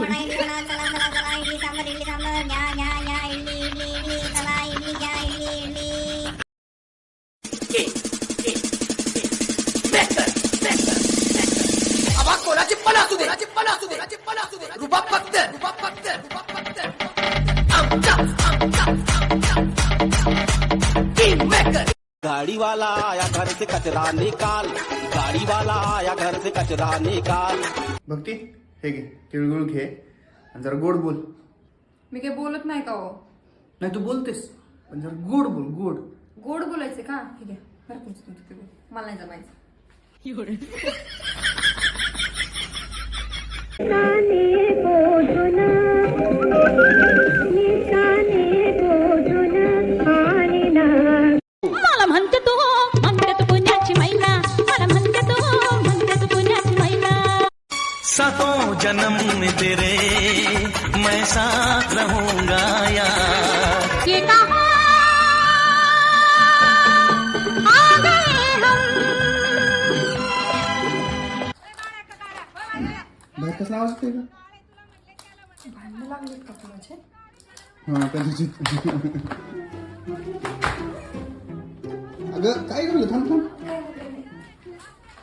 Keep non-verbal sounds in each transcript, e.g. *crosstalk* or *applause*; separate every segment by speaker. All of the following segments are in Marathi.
Speaker 1: इडली म्हणा इडली म्हणा चला चला चला इडली सांबर इडली सांबर न्या न्या न्या इडली इडली इडली चला इडली घ्या इडली इडली
Speaker 2: कोणाची पण असू दे कोणाची पण असू दे कोणाची पण असू दे रुबाब फक्त रुबाब फक्त रुबाब फक्त आमचा आमचा आमचा किंग मेकर
Speaker 3: गाड़ी वाला आया घर से कचरा निकाल। गाड़ी वाला आया घर से कचरा निकाल।
Speaker 4: भक्ती हे घे तिळगुळ घे आणि जरा गोड बोल.
Speaker 5: मी काही बोलत नाही का हो?
Speaker 4: नाही तू बोलतेस. पण जरा गोड बोल गोड.
Speaker 5: गोड बोलायचे का? ठीक आहे बरं तुमचं तुमचं तिकडे मला नाही जमायचं.
Speaker 6: तेरे मैं साथ रहूँगा यार।
Speaker 7: ये कहा? आ गए हम
Speaker 4: बाहेर कसला आवाज़ येतोय का
Speaker 5: भांडणं लागलेत का कुणाचे
Speaker 4: हा कदाचित अगं काय झालं थांब थांब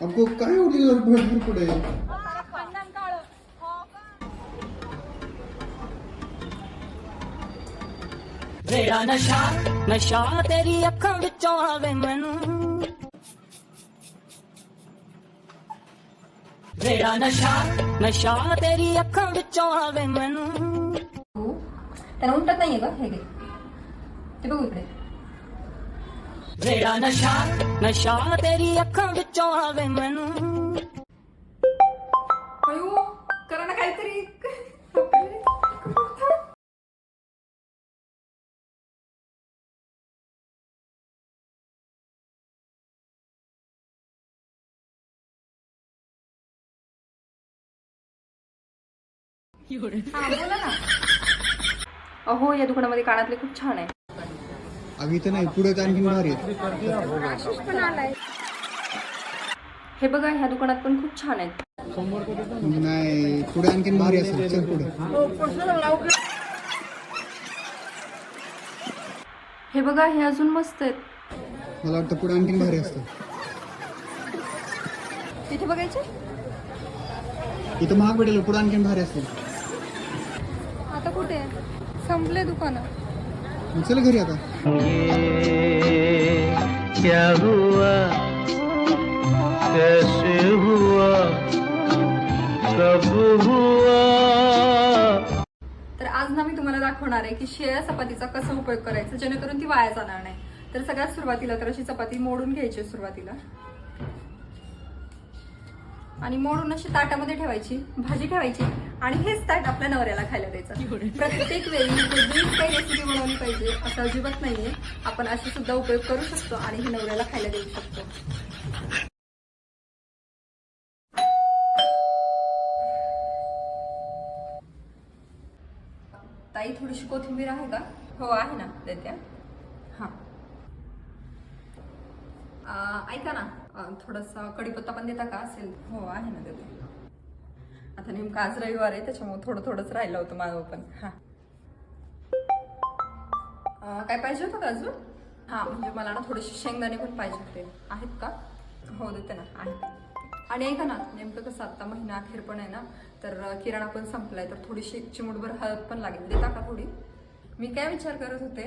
Speaker 4: अगो काय भरपूर पुढे
Speaker 7: ਜਿਹੜਾ ਨਸ਼ਾ ਨਸ਼ਾ ਤੇਰੀ ਅੱਖਾਂ ਵਿੱਚੋਂ ਆਵੇ ਮੈਨੂੰ ਜਿਹੜਾ ਨਸ਼ਾ ਨਸ਼ਾ ਤੇਰੀ ਅੱਖਾਂ ਵਿੱਚੋਂ ਆਵੇ ਮੈਨੂੰ
Speaker 5: हो त्यांना उलटत नाहीये का हे घे ते बघू इकडे
Speaker 7: ਜਿਹੜਾ ਨਸ਼ਾ ਨਸ਼ਾ ਤੇਰੀ ਅੱਖਾਂ ਵਿੱਚੋਂ ਆਵੇ ਮੈਨੂੰ
Speaker 5: अयो बोला ना अहो या दुकानामध्ये कानातले खूप छान आहे.
Speaker 4: अगं इथं नाही पुढे भारी आहेत.
Speaker 5: हे बघा ह्या दुकानात पण खूप छान आहेत.
Speaker 4: नाही पुढे आणखीन भारी असेल. चल पुढे.
Speaker 5: हे बघा हे अजून मस्त आहेत.
Speaker 4: मला वाटतं पुढे आणखीन भारी असतं.
Speaker 5: तिथे बघायचे?
Speaker 4: इथं महाग भेटेल पुढे आणखीन भारी असेल
Speaker 5: संपले दुकानं.
Speaker 4: चल घरी आता.
Speaker 6: क्या हुआ? कैसे हुआ? कब हुआ?
Speaker 5: तर आज ना मी तुम्हाला दाखवणार आहे की शेळ्या चपातीचा कसा उपयोग करायचा जेणेकरून ती वाया जाणार नाही. तर सगळ्यात सुरुवातीला तर अशी चपाती मोडून घ्यायची सुरुवातीला. आणि मोडून अशी ताटामध्ये ठेवायची भाजी ठेवायची. आणि हेच ताट आपल्या नवऱ्याला खायला द्यायचं. प्रत्येक वेळी वेगळीच काही रेसिपी बनवली पाहिजे असं अजिबात नाहीये. आपण अशी सुद्धा उपयोग करू शकतो आणि ही नवऱ्याला खायला देऊ शकतो. ताई थोडीशी कोथिंबीर आहे का? हो आहे ना देते. हां. ऐका ना. थोडासा कढीपत्ता पण देता का? असेल. हो आहे ना देते. आता नेमकं आज रविवार आहे त्याच्यामुळे थोडं थोडंच राहिलं होतं माझं पण. हां. काय पाहिजे होतं का अजून? हां म्हणजे मला ना थोडेसे शेंगदाणे पण पाहिजे होते. आहेत का? हो देते ना. आहेत. आणि ऐका ना नेमकं कसं आत्ता महिना अखेर पण आहे ना तर किराणा पण संपलाय तर थोडीशी चिमुटभर हळद पण लागेल. देता का थोडी? मी काय विचार करत होते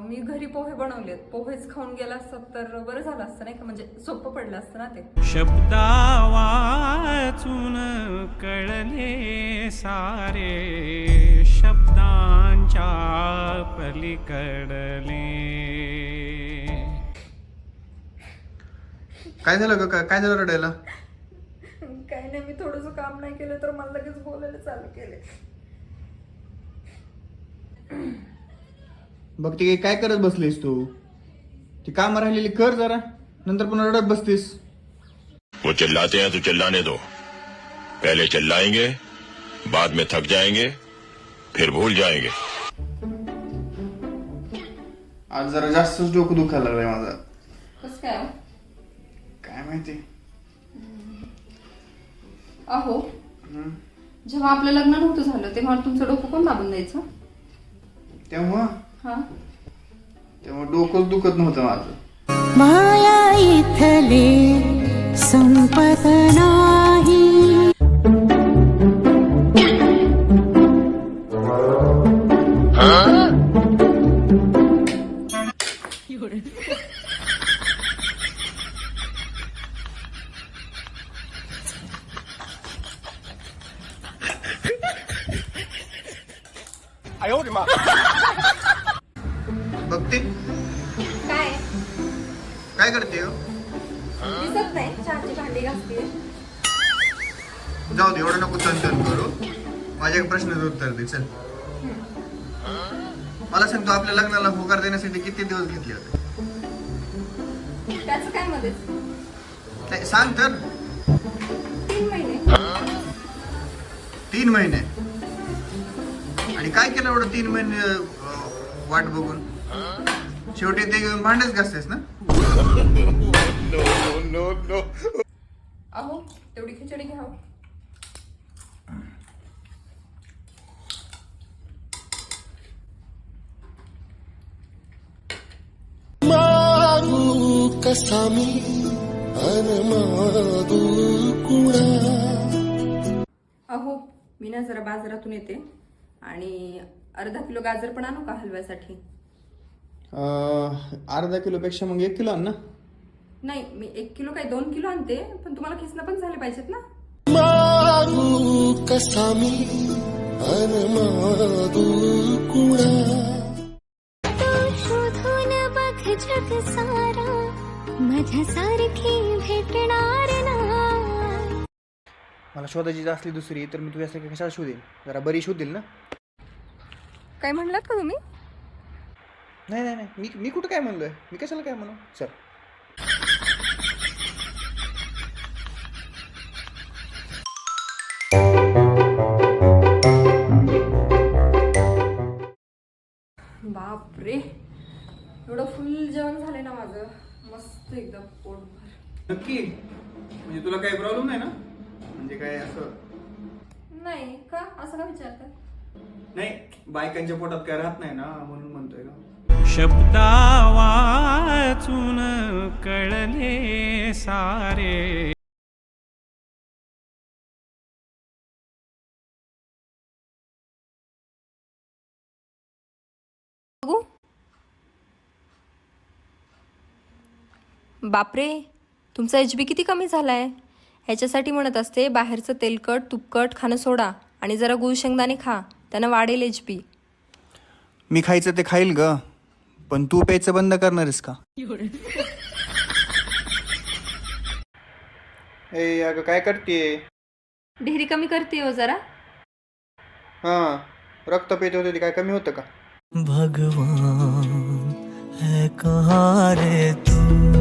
Speaker 5: मी घरी पोहे बनवलेत. पोहेच खाऊन गेला असत तर बरं झालं असतं नाही का? म्हणजे सोपं पडलं असतं ना ते.
Speaker 8: शब्दा वाचून कळले सारे शब्दांच्या पलीकडले.
Speaker 4: काय झालं का काय झालं रडायला?
Speaker 5: काही नाही मी थोडंसं काम नाही केलं तर मला लगेच बोलायला चालू केले.
Speaker 4: बघ ते काय करत बसलीस तू? ती काम राहिलेली कर जरा. नंतर पुन्हा रडत बसतीस.
Speaker 9: वो चिल्लाते हैं तो चिल्लाने दो। पहले चिल्लाएंगे बाद में थक जाएंगे फिर भूल जाएंगे।
Speaker 4: आज जरा जास्तच डोकं दुखायला लागलंय माझं.
Speaker 5: कसं काय हो?
Speaker 4: काय माहिती.
Speaker 5: अहो जेव्हा आपलं लग्न नव्हतं झालं तेव्हा तुमचं डोकं कोण दाबून द्यायचं?
Speaker 4: तेव्हा
Speaker 5: हा?
Speaker 4: तेव्हा डोकंच दुखत नव्हतं माझं.
Speaker 7: माया इथले संपत नाही. *laughs*
Speaker 4: बघते?
Speaker 5: काय?
Speaker 4: काय करते हो?
Speaker 5: दिसत नाही. चहाची भांडी घासते.
Speaker 4: जाऊ दे एवढं नको तंतन करू. माझ्या एक प्रश्नाचं उत्तर दे चल. मला सांग तू आपल्या लग्नाला होकार देण्यासाठी किती दिवस घेतले होते?
Speaker 5: त्याचं काय मध्येच?
Speaker 4: नाही, सांग तर.
Speaker 5: तीन महिने.
Speaker 4: तीन महिने. आणि काय केलं एवढं तीन महिने अं, वाट बघून? शेवटी ते घेऊन भांडेच घासतेस ना?
Speaker 5: अहो तेवढी खिचडी घ्यावं अहो मी ना जरा बाजारातून येते आणि अर्धा किलो गाजर पण आणू का हलव्यासाठी?
Speaker 4: अर्धा किलो पेक्षा मग एक किलो आण ना.
Speaker 5: नाही मी एक किलो काय दोन किलो आणते पण तुम्हाला खिसणं पण झाले पाहिजेत ना.
Speaker 7: शोधून बघ जग सारा माझ्यासारखी भेटणार ना.
Speaker 10: मला शोधायची असली दुसरी तर मी तुझ्यासारखी कशाला शोधेन? जरा बरी शोधील ना.
Speaker 5: काय म्हणलात का तुम्ही?
Speaker 10: नाही नाही नाही. मी मी कुठं काय म्हणलोय? मी कशाला काय म्हणू? चल.
Speaker 5: बापरे. एवढं फुल जेवण झालंय ना माझं. मस्त एकदम पोटभर.
Speaker 4: नक्की. म्हणजे तुला काही प्रॉब्लेम नाही ना? म्हणजे काय असं?
Speaker 5: नाही का? असं का विचारतात?
Speaker 4: नाही बायकांच्या पोटात काय राहत नाही ना? म्हणून म्हणतोय का?
Speaker 8: शब्दा वाचून कळले सारे.
Speaker 5: बापरे तुमचा एच बी किती कमी झालाय? ह्याच्यासाठी म्हणत असते बाहेरचं तेलकट तुपकट खाणं सोडा आणि जरा गुळ शेंगदाणे खा त्यानं वाढेल एच बी
Speaker 10: मी खायचं ते खाईल ग. पण तू प्यायचं बंद करणारस का? ए अगं काय करते
Speaker 5: ढेरी कमी करते हो जरा.
Speaker 10: हा रक्त पेत होते ते काय कमी होतं का?
Speaker 6: भगवान है कहाँ रे तू?